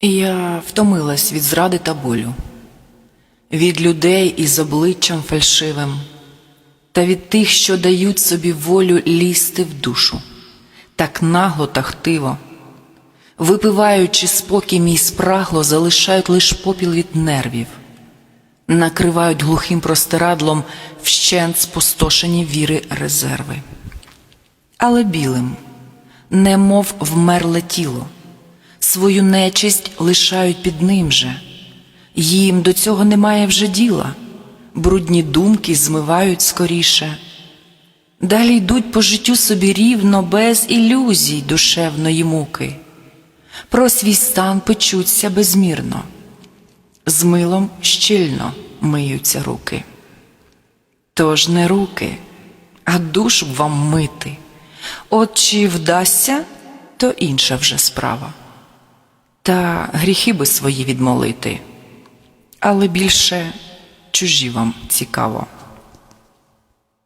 Я втомилась від зради та болю, від людей із обличчям фальшивим, та від тих, що дають собі волю лізти в душу, так нагло та хтиво, випиваючи спокій мій спрагло, залишають лиш попіл від нервів, накривають глухим простирадлом вщент спустошені віри резерви. Але білим, немов вмерле тіло свою нечисть лишають під ним же. Їм до цього немає вже діла, брудні думки змивають скоріше. Далі йдуть по життю собі рівно, без ілюзій душевної муки, про свій стан печуться безмірно, з милом щільно миються руки. Тож не руки, а душу вам мити. От чи вдасться, то інша вже справа та гріхи би свої відмолити, але більше чужі вам цікаво.